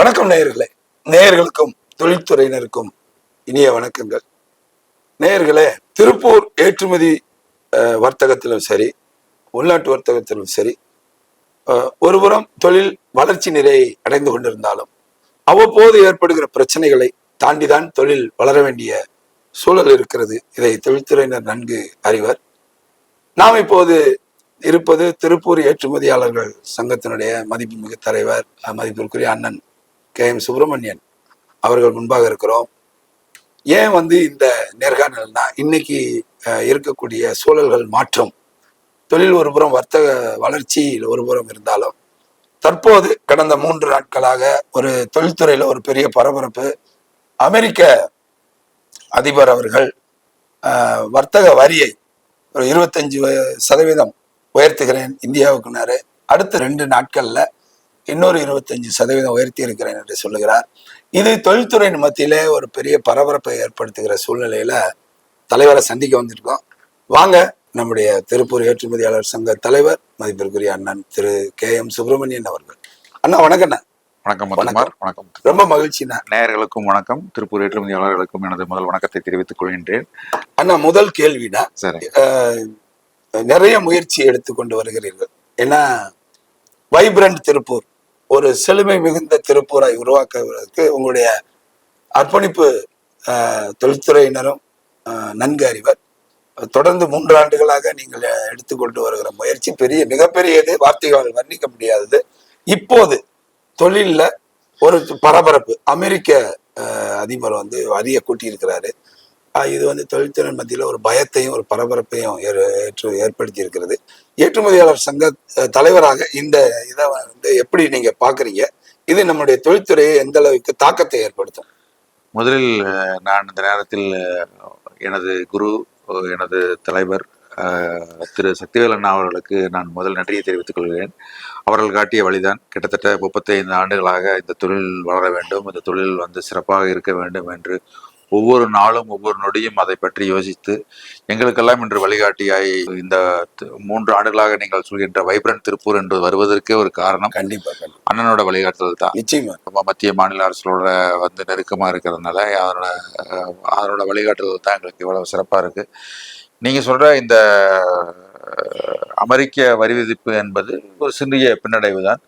வணக்கம் நேயர்களே. நேயர்களுக்கும் தொழில்துறையினருக்கும் இனிய வணக்கங்கள். நேயர்களே திருப்பூர் ஏற்றுமதி வர்த்தகத்திலும் சரி உள்நாட்டு வர்த்தகத்திலும் சரி ஒருபுறம் தொழில் வளர்ச்சி நிலையை அடைந்து கொண்டிருந்தாலும் அவ்வப்போது ஏற்படுகிற பிரச்சனைகளை தாண்டிதான் தொழில் வளர வேண்டிய சூழல் இருக்கிறது. இதை தொழில்துறையினர் நன்கு அறிவர். நாம் இப்போது இருப்பது திருப்பூர் ஏற்றுமதியாளர்கள் சங்கத்தினுடைய மதிப்புமிகு தலைவர் மதிப்பிற்குரிய அண்ணன் கே எம் சுப்பிரமணியன் அவர்கள் முன்பாக இருக்கிறோம். ஏன் வந்து இந்த நேர்காணல்னா இன்னைக்கு இருக்கக்கூடிய சூழல்கள் மாற்றம். தொழில் ஒருபுறம் வர்த்தக வளர்ச்சி ஒருபுறம் இருந்தாலும் தற்போது கடந்த மூன்று நாட்களாக ஒரு தொழில்துறையில் ஒரு பெரிய பரபரப்பு. அமெரிக்க அதிபர் அவர்கள் வர்த்தக வரியை ஒரு இருபத்தஞ்சு சதவீதம் உயர்த்துகிறேன் இந்தியாவுக்குனாரு அடுத்த ரெண்டு நாட்களில் இன்னொரு இருபத்தஞ்சு சதவீதம் உயர்த்தி இருக்கிறேன் என்று சொல்லுகிறார். இது தொழில்துறையின் மத்தியிலே ஒரு பெரிய பரபரப்பை ஏற்படுத்துகிற சூழ்நிலையில தலைவரை சந்திக்க வந்திருக்கோம். வாங்க நம்முடைய திருப்பூர் ஏற்றுமதியாளர் சங்க தலைவர் மதிப்பிற்குரிய அண்ணன் திரு கே எம் சுப்பிரமணியன் அவர்கள். அண்ணா வணக்கண்ணா வணக்கம் வணக்கம். ரொம்ப மகிழ்ச்சிண்ணா. நேயர்களுக்கும் வணக்கம். திருப்பூர் ஏற்றுமதியாளர்களுக்கும் எனது முதல் வணக்கத்தை தெரிவித்துக் கொள்கின்றேன். அண்ணா முதல் கேள்வினா நிறைய முயற்சி எடுத்துக்கொண்டு வருகிறீர்கள். ஏன்னா வைப்ரண்ட் திருப்பூர் ஒரு செழுமை மிகுந்த திருப்பூரை உருவாக்குவதற்கு உங்களுடைய அர்ப்பணிப்பு தொழில்துறையினரும் நன்கு அறிவர். தொடர்ந்து மூன்று ஆண்டுகளாக நீங்கள் எடுத்துக்கொண்டு வருகிற முயற்சி பெரிய மிகப்பெரியது. வார்த்தைகளால் வர்ணிக்க முடியாதது. இப்போது தொழிலில் ஒரு பரபரப்பு. அமெரிக்க அதிபர் வந்து வரிய கூட்டியிருக்கிறாரு. இது வந்து தொழில்துறை மத்தியில் ஒரு பயத்தையும் ஒரு பரபரப்பையும் ஏற்- ஏற்று ஏற்படுத்தி இருக்கிறது ஏற்றுமதியாளர் சங்க தலைவராக இந்த இதை வந்து எப்படி நீங்க பாக்குறீங்க இது நம்முடைய தொழில்துறையை எந்த அளவுக்கு தாக்கத்தை ஏற்படுத்தும்? முதலில் நான் இந்த நேரத்தில் எனது குரு எனது தலைவர் திரு சக்திவேல் அண்ணா அவர்களுக்கு நான் முதல் நன்றியை தெரிவித்துக் கொள்கிறேன். அவர்கள் காட்டிய வழிதான் கிட்டத்தட்ட முப்பத்தைந்து ஆண்டுகளாக இந்த தொழில் வளர வேண்டும் இந்த தொழில் வந்து சிறப்பாக இருக்க வேண்டும் என்று ஒவ்வொரு நாளும் ஒவ்வொரு நொடியும் அதை பற்றி யோசித்து எங்களுக்கெல்லாம் இன்று வழிகாட்டியாய் இந்த மூன்று ஆண்டுகளாக நீங்கள் சொல்கின்ற வைப்ரண்ட் திருப்பூர் என்று வருவதற்கே ஒரு காரணம் கண்டிப்பா கண்டிப்பா. அண்ணனோட வழிகாட்டுதல் தான். நிச்சயமா. நம்ம மத்திய மாநில அரசுகளோட வந்து நெருக்கமா இருக்கிறதுனால அதனோட அதனோட வழிகாட்டுதல் தான் எங்களுக்கு இவ்வளவு சிறப்பா இருக்கு. நீங்க சொல்ற இந்த அமெரிக்க வரி விதிப்பு என்பது ஒரு சிறிய பின்னடைவு தான்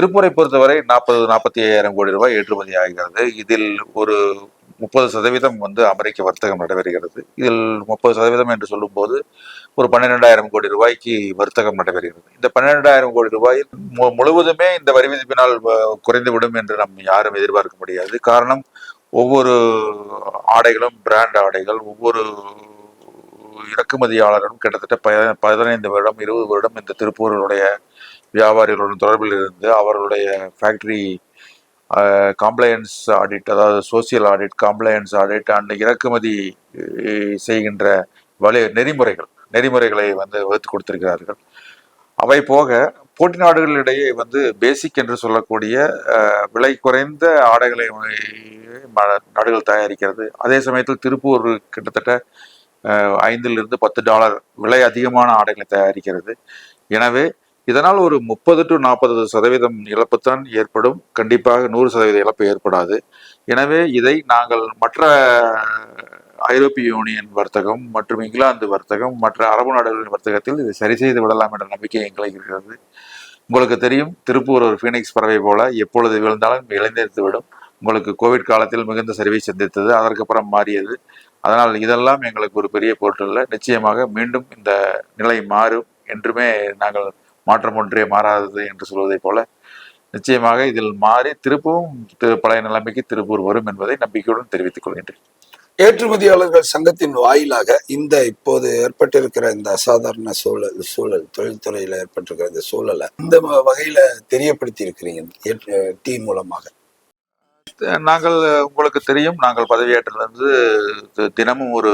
திருப்பூரை பொறுத்தவரை நாற்பது நாற்பத்தி ஐயாயிரம் கோடி ரூபாய் ஏற்றுமதி ஆகிறது. இதில் ஒரு முப்பது சதவீதம் வந்து அமெரிக்க வர்த்தகம் நடைபெறுகிறது. இதில் முப்பது சதவீதம் என்று சொல்லும்போது ஒரு பன்னிரெண்டாயிரம் கோடி ரூபாய்க்கு வர்த்தகம் நடைபெறுகிறது. இந்த பன்னிரெண்டாயிரம் கோடி ரூபாயில் முழுவதுமே இந்த வரி விதிப்பினால் வ- குறைந்துவிடும் என்று நம் யாரும் எதிர்பார்க்க முடியாது. காரணம் ஒவ்வொரு ஆடைகளும் பிராண்ட் ஆடைகள் ஒவ்வொரு இறக்குமதியாளரும் கிட்டத்தட்ட ப- பதினைந்து வருடம் இருபது வருடம் இந்த திருப்பூருடைய வியாபாரிகளுடன் தொடர்பில் இருந்து அவர்களுடைய ஃபேக்டரி காம்ப்ளையன்ஸ் ஆடிட் அதாவது social audit compliance audit and இறக்குமதி செய்கின்ற வழி நெறிமுறைகள் நெறிமுறைகளை வந்து வகுத்து கொடுத்திருக்கிறார்கள். அவை போக போட்டி நாடுகளிடையே வந்து பேசிக் என்று சொல்லக்கூடிய விலை குறைந்த ஆடைகளை ம- நாடுகள் தயாரிக்கிறது. அதே சமயத்தில் திருப்பூர் கிட்டத்தட்ட ஐந்திலிருந்து பத்து டாலர் விலை அதிகமான ஆடைகளை தயாரிக்கிறது. எனவே இதனால் ஒரு முப்பது டு நாற்பது சதவீதம் இழப்புத்தான் ஏற்படும். கண்டிப்பாக நூறு சதவீத இழப்பு ஏற்படாது. எனவே இதை நாங்கள் மற்ற ஐரோப்பிய யூனியன் வர்த்தகம் மற்றும் இங்கிலாந்து வர்த்தகம் மற்ற அரபு நாடுகளின் வர்த்தகத்தில் இதை சரி செய்து விடலாம் என்ற நம்பிக்கை எங்களுக்கு இருக்கிறது. உங்களுக்கு தெரியும் திருப்பூர் ஒரு ஃபீனிக்ஸ் பறவை போல எப்பொழுது விழுந்தாலும் இழந்தெடுத்து விடும் உங்களுக்கு கோவிட் காலத்தில் மிகுந்த சரிவை சந்தித்தது அதற்கப்புறம் மாறியது. அதனால் இதெல்லாம் எங்களுக்கு ஒரு பெரிய பொருட்டல்ல நிச்சயமாக மீண்டும் இந்த நிலை மாறும் என்றுமே நாங்கள் மாற்றம் ஒன்றே மாறாதது என்று சொல்வதைப் போல நிச்சயமாக இதில் மாறி திருப்பவும் திரு- பழைய நிலைமைக்கு திருப்பூர் வரும் என்பதை நம்பிக்கையுடன் தெரிவித்துக் கொள்கின்றேன். ஏற்றுமதியாளர்கள் சங்கத்தின் வாயிலாக இந்த இப்போது ஏற்பட்டிருக்கிற இந்த அசாதாரண சூழல் சூழல் தொழில்துறையில ஏற்பட்டிருக்கிற இந்த சூழலை இந்த வ- வகையில தெரியப்படுத்தி இருக்கிறீங்க ஏற்று- டீ மூலமாக. நாங்கள் உங்களுக்கு தெரியும் நாங்கள் பதவியேற்றிலிருந்து தினமும் ஒரு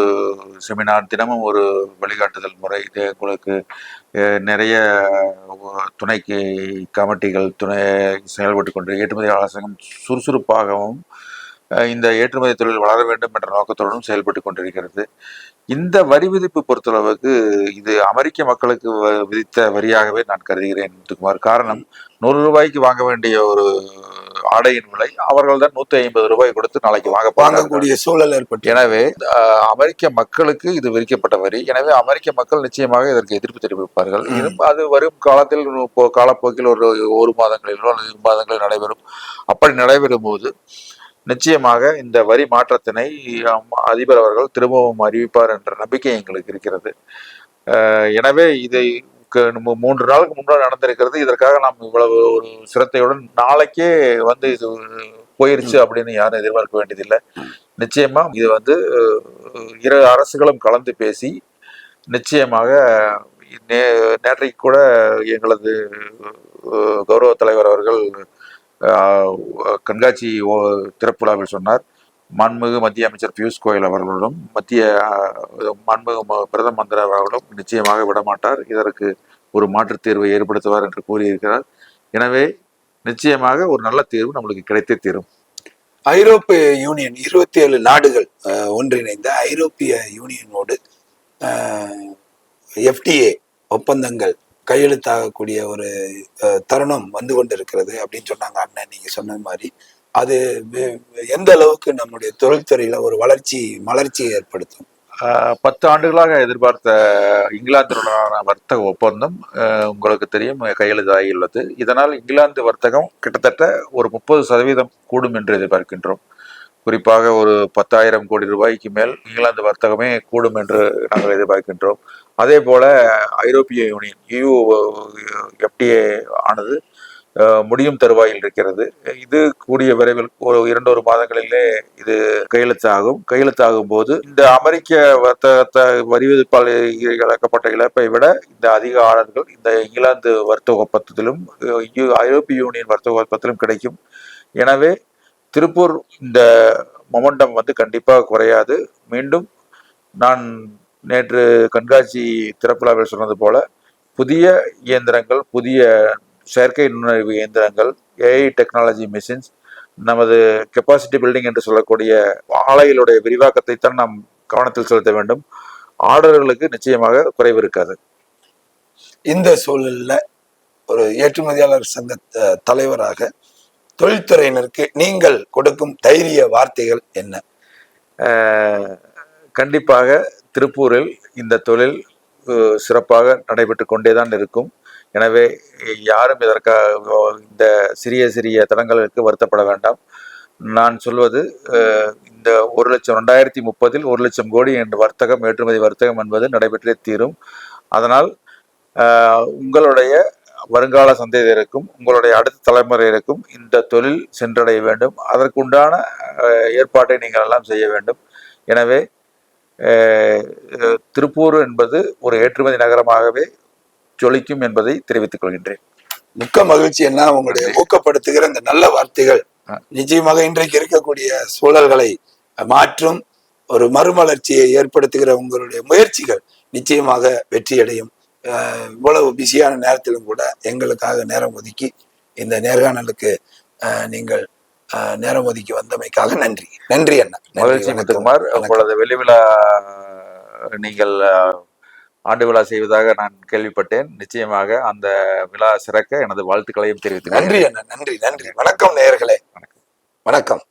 செமினார் தினமும் ஒரு வழிகாட்டுதல் முறை உங்களுக்கு நிறைய துணைக்கு கமிட்டிகள் துணை செயல்பட்டு கொண்டு ஏற்றுமதி அரசாங்கம் சுறுசுறுப்பாகவும் இந்த ஏற்றுமதி தொழில் வளர வேண்டும் என்ற நோக்கத்துடனும் செயல்பட்டு கொண்டிருக்கிறது. இந்த வரி விதிப்பு பொறுத்தளவுக்கு இது அமெரிக்க மக்களுக்கு வ- விதித்த வரியாகவே நான் கருதுகிறேன் குமார் காரணம் நூறு ரூபாய்க்கு வாங்க வேண்டிய ஒரு ஆடையின் விலை அவர்கள் தான் நூத்தி ஐம்பது ரூபாய் கொடுத்து நாளைக்கு வாங்க வாங்கக்கூடிய சூழல் ஏற்பட்டு. எனவே அமெரிக்க மக்களுக்கு இது விதிக்கப்பட்ட வரி. எனவே அமெரிக்க மக்கள் நிச்சயமாக இதற்கு எதிர்ப்பு தெரிவிப்பார்கள். அது வரும் காலத்தில் காலப்போக்கில் ஒரு ஒரு மாதங்களிலோ அல்லது இரு மாதங்களில் நடைபெறும். அப்படி நடைபெறும் போது நிச்சயமாக இந்த வரி மாற்றத்தினை அதிபர் அவர்கள் திரும்பவும் அறிவிப்பார் என்ற நம்பிக்கை எங்களுக்கு இருக்கிறது. எனவே இதை மூன்று நாளுக்கு முன்னாடி நடந்திருக்கிறது. இதற்காக நாம் இவ்வளவு ஒரு சிரத்தையுடன் நாளைக்கே வந்து இது போயிருச்சு அப்படின்னு யாரும் எதிர்பார்க்க வேண்டியதில்லை. நிச்சயமா இது வந்து இரு அரசுகளும் கலந்து பேசி நிச்சயமாக நே நேற்றைக்கு கூட எங்களது கௌரவ தலைவர் அவர்கள் கண்காட்சி திறப்பு விழாவில் சொன்னார். மாண்புமிகு மத்திய அமைச்சர் பியூஷ் கோயல் அவர்களுடன் மத்திய அஹ், மாண்புமிகு பிரதம மந்திரி அவர்களும் நிச்சயமாக விடமாட்டார். இதற்கு ஒரு மாற்றுத் தீர்வை ஏற்படுத்துவார் என்று கூறியிருக்கிறார். எனவே நிச்சயமாக ஒரு நல்ல தீர்வு நம்மளுக்கு கிடைத்தே தீரும். ஐரோப்பிய யூனியன் இருபத்தி ஏழு நாடுகள் அஹ், ஒன்றிணைந்த ஐரோப்பிய யூனியனோடு எஃப்டிஏ ஒப்பந்தங்கள் கையெழுத்தாகக்கூடிய ஒரு அஹ், தருணம் வந்து கொண்டிருக்கிறது அப்படின்னு சொன்னாங்க அண்ணன். நீங்க சொன்ன மாதிரி அது எந்த அளவுக்கு நம்முடைய தொழில்துறையில ஒரு வளர்ச்சி மலர்ச்சியை ஏற்படுத்தும்? பத்து ஆண்டுகளாக எதிர்பார்த்த இங்கிலாந்துடனான வர்த்தக ஒப்பந்தம் உங்களுக்கு தெரியும் கையெழுதாகியுள்ளது இதனால் இங்கிலாந்து வர்த்தகம் கிட்டத்தட்ட ஒரு முப்பது சதவீதம் கூடும் என்று எதிர்பார்க்கின்றோம். குறிப்பாக ஒரு பத்தாயிரம் கோடி ரூபாய்க்கு மேல் இங்கிலாந்து வர்த்தகமே கூடும் என்று நாங்கள் எதிர்பார்க்கின்றோம். அதே போல ஐரோப்பிய யூனியன் யூ எஃப்டிஏ ஆனது முடியும் தருவாயில் இருக்கிறது. இது கூடிய விரைவில் ஒரு இரண்டொரு மாதங்களிலே இது கையெழுத்தாகும். கையெழுத்தாகும் போது இந்த அமெரிக்க வர்த்தகத்தை வரி விதிப்பால் இழக்கப்பட்ட இழப்பை விட இந்த அதிக ஆர்டர்கள் இந்த இங்கிலாந்து வர்த்தக ஒப்பந்தத்திலும் ஐரோப்பிய யூனியன் வர்த்தக ஒப்பந்தத்திலும் கிடைக்கும். எனவே திருப்பூர் இந்த மொமெண்டம் வந்து கண்டிப்பாக குறையாது. மீண்டும் நான் நேற்று கண்காட்சி திறப்புலாவில் சொன்னது போல புதிய இயந்திரங்கள் புதிய செயற்கை நுண்ணறிவு இயந்திரங்கள் ஏஐ டெக்னாலஜி மிஷின்ஸ் நமது கெப்பாசிட்டி பில்டிங் என்று சொல்லக்கூடிய ஆலைகளுடைய விரிவாக்கத்தை தான் நாம் கவனத்தில் செலுத்த வேண்டும். ஆர்டர்களுக்கு நிச்சயமாக குறைவு இருக்காது. இந்த சூழல்ல ஒரு ஏற்றுமதியாளர் சங்க தலைவராக தொழில்துறையினருக்கு நீங்கள் கொடுக்கும் தைரிய வார்த்தைகள் என்ன? கண்டிப்பாக திருப்பூரில் இந்த தொழில் சிறப்பாக நடைபெற்று கொண்டே தான் இருக்கும். எனவே யாரும் இதற்காக இந்த சிறிய சிறிய தடங்களுக்கு வருத்தப்பட வேண்டாம். நான் சொல்வது இந்த ஒரு லட்சம் ரெண்டாயிரத்தி முப்பதில் ஒரு லட்சம் கோடி என்ற வர்த்தகம் ஏற்றுமதி வர்த்தகம் என்பது நடைபெற்றே தீரும். அதனால் உங்களுடைய வருங்கால சந்ததியருக்கும் உங்களுடைய அடுத்த தலைமுறையினருக்கும் இந்த தொழில் சென்றடைய வேண்டும் அதற்குண்டான ஏற்பாட்டை நீங்கள் எல்லாம் செய்ய வேண்டும். எனவே திருப்பூர் என்பது ஒரு ஏற்றுமதி நகரமாகவே ஜொலிக்கும் என்பதை தெரிவித்துக் கொள்கின்றேன். மிக்க மகிழ்ச்சி என்ன உங்களுடைய ஊக்கப்படுத்துகிற இந்த நல்ல வார்த்தைகள். நிச்சயமாக இன்றைக்கு இருக்கக்கூடிய சூழல்களை மாற்றும் ஒரு மறுமலர்ச்சியை ஏற்படுத்துகிற உங்களுடைய முயற்சிகள் நிச்சயமாக வெற்றியடையும். இவ்வளவு பிஸியான நேரத்திலும் கூட எங்களுக்காக நேரம் ஒதுக்கி இந்த நேர்காணலுக்கு நீங்கள் நேரம் ஒதுக்கி வந்தமைக்காக நன்றி. நன்றி அண்ணா. மகிழ்ச்சி. முத்துக்குமார். உங்களது வெள்ளி விழா நீங்கள் ஆண்டு விழா செய்வதாக நான் கேள்விப்பட்டேன். நிச்சயமாக அந்த விழா சிறக்க எனது வாழ்த்துக்களையும் தெரிவித்துக் நன்றி நன்றி நன்றி. வணக்கம் நேயர்களே. வணக்கம்.